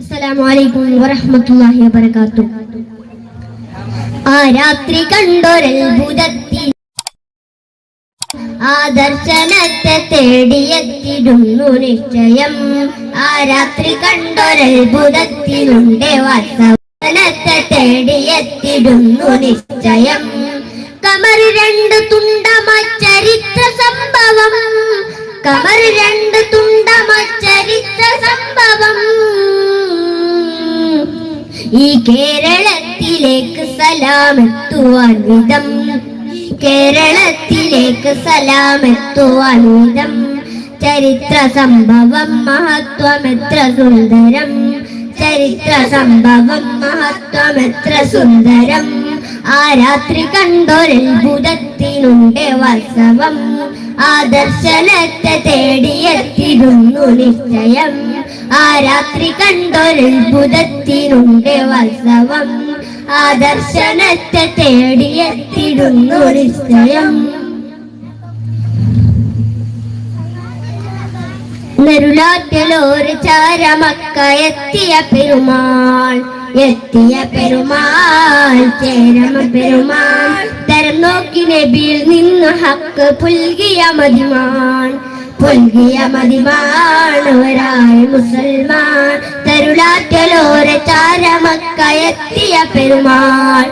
അസ്സലാമു അലൈക്കും വറഹ്മത്തുള്ളാഹി വബറകാതുഹു ആ രാത്രി കണ്ടൊരത്ഭുതത്തിൽ ആ ദർശനത്തെ തേടിയെത്തിടുന്നു നിശ്ചയം. ആ രാത്രി കണ്ടൊരത്ഭുതത്തിലുണ്ട് വാസവനത്തെ തേടിയെത്തിടുന്നു നിശ്ചയം. കമർ രണ്ട് തുണ്ടമ ചരിത്ര സംഭവം. കമർ രണ്ട് തുണ്ടമ ഈ കേരളത്തിലേക്ക് സലാമെത്തുവാൻ വിധം. കേരളത്തിലേക്ക് സലാമെത്തുവാൻ വിധം. ചരിത്ര സംഭവം മഹത്വം എത്ര സുന്ദരം. ചരിത്ര സംഭവം മഹത്വം എത്ര സുന്ദരം. ആ രാത്രി കണ്ടൊരത്ഭുതത്തിനുണ്ട് ആ ദർശനത്തെ തേടിയെത്തിരുന്നു നിശ്ചയം. ആ രാത്രി കണ്ടൊരത്ഭുതത്തിനുണ്ട് വാസവം. ആ ദർശനത്തെ തേടിയെത്തിടുന്നു നിശ്ചയം. നെരുളാറ്റലോര് ചാരമക്ക എത്തിയ പെരുമാൾ എത്തിയ പെരുമാൾ ചേരമ പെരുമാൾ. തരം നോക്കി നബിയിൽ നിന്ന് ഹക്ക് പുൽകിയ മതിമാൻ പുൽകിയ മതിമാൻ ഒരാൾ മുസൽമാൻ. തരുളാറ്റലോര ചാരമക്ക എത്തിയ പെരുമാൾ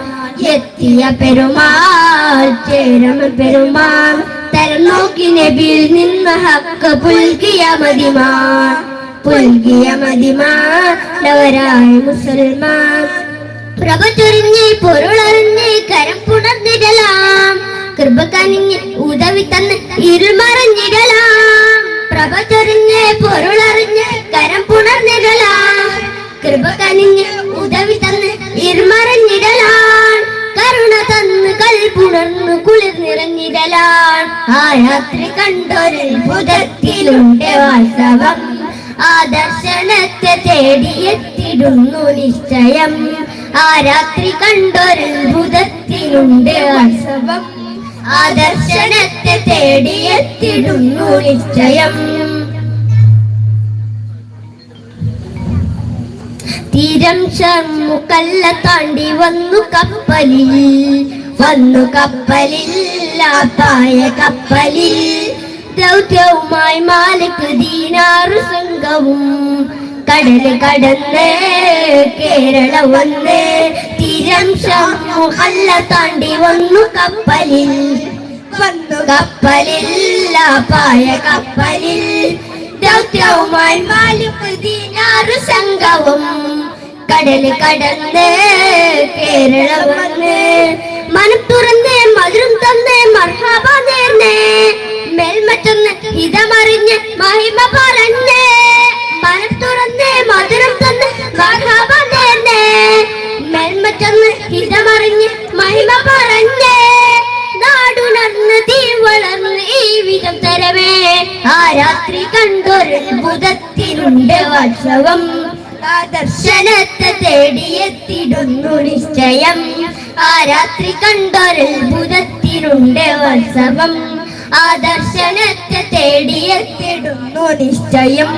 എത്തിയ പെരുമാൾ ചേരമ പെരുമാൾ. തരം നോക്കി നബിയിൽ നിന്ന് ഹക്ക് പുൽകിയ മതിമാൻ പുൽകിയ മതിമാൻ മുസൽമാൻ. പ്രഭ ചൊരിഞ്ഞ് പൊരുളറിഞ്ഞ് കരം പുണർന്നിടലാം. കൃപ കനിഞ്ഞ് ഉദവി തന്ന് ഇരുൾ മറഞ്ഞിടലാം. പ്രഭ ചൊരിഞ്ഞ് പൊരുളറിഞ്ഞ് കരം പുണർന്നിടലാം. കൃപ കനിഞ്ഞ് ഉദവി തന്ന് ഇരുമറഞ്ഞിടലാൻ. കരുണ തന്ന് കൽപുണർന്നു കുളിർ നിറഞ്ഞിടലാൻ. ആ രാത്രി കണ്ടൊരു ഭുതത്തിലുണ്ട് വാസവം ആ ദർശനത്തെ തേടിയെത്തിടുന്നു നിശ്ചയം. ആ രാത്രി കണ്ടൊരു ഭുതത്തിലുണ്ട് വാസവം ആ ദർശനത്തെ തേടിയെത്തിടുന്നു നിശ്ചയം. തീരം ഷർമുക്കല്ല താണ്ടി വന്നു കപ്പലിൽ. വന്നു കപ്പലിൽ ലാത്തായ കപ്പലിൽ. ദൗത്യവുമായി മാലക്ക് ദീനാറു സംഘവും കടൽ കടന്ന് കേരള വന്ന്. തീരം മുഹല്ല താണ്ടി വന്നു കപ്പലിൽ. വന്നു കപ്പലിൽ പായ കപ്പലിൽ. ദൗത്യവുമായി മാലിക് സംഘവും. കടൽ കടന്ന് കേരള വന്ന്. മനം തുറന്ന് മധുരം തന്ന് മർഹബ നേർന്ന്. മേൽമറ്റൊന്ന് ഹിതമറിഞ്ഞ് മഹിമ പറഞ്ഞ്. മനം തുറന്ന് മധുരം തന്ന് മർഹബ നേർന്ന്. മേൽമറ്റൊന്ന് ഹിതമറിഞ്ഞ് മഹിമ പറഞ്ഞ്. നാടുണർന്ന് തീ വളർന്ന് ഈ വിധം തരവേ. ആ രാത്രി കണ്ടൊരു ബുധത്തിനുണ്ട് വാത്സവം. ആ ദർശനത്തെ തേടിയെത്തിടുന്നു നിശ്ചയം. ആ രാത്രി കണ്ടൊരു ബുധത്തിനുണ്ട് വാത്സവം. ആ ദർശനത്തെ തേടിയെത്തിടുന്നു നിശ്ചയം.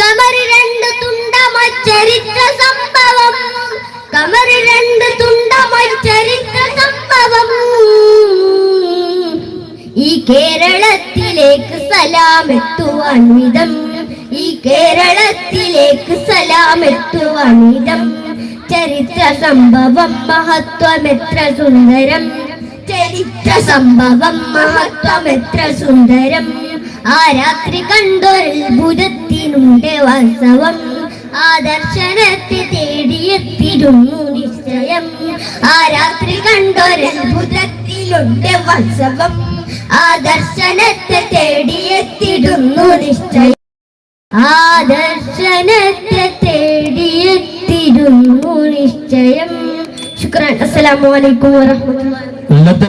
കമറി രണ്ട് ഈ കേരളത്തിലേക്ക് സലാമെത്തുവാൻ വിധം ഈ കേരളത്തിലേക്ക് സലാമെത്തുവാൻ വിധം ചരിത്ര സംഭവം മഹത്വം എത്ര സുന്ദരം. ചരിത്ര സംഭവം മഹത്വം എത്ര സുന്ദരം. ആ രാത്രി കണ്ടൊരത്ഭുതത്തിനുണ്ട് വാസവം ആ ദർശനത്തെ തേടിയെത്തിരുന്നു നിശ്ചയം. ആ രാത്രി കണ്ടൊരത്ഭുതത്തിലുണ്ട് വാസവം ആ ദർശനത്തെ തേടിയെത്തിടുന്നു നിശ്ചയം. ആ ദർശനത്തെ തേടിയെത്തിടുന്നു നിശ്ചയം. ശുക്രാൻ അസ്സലാമലൈക്കും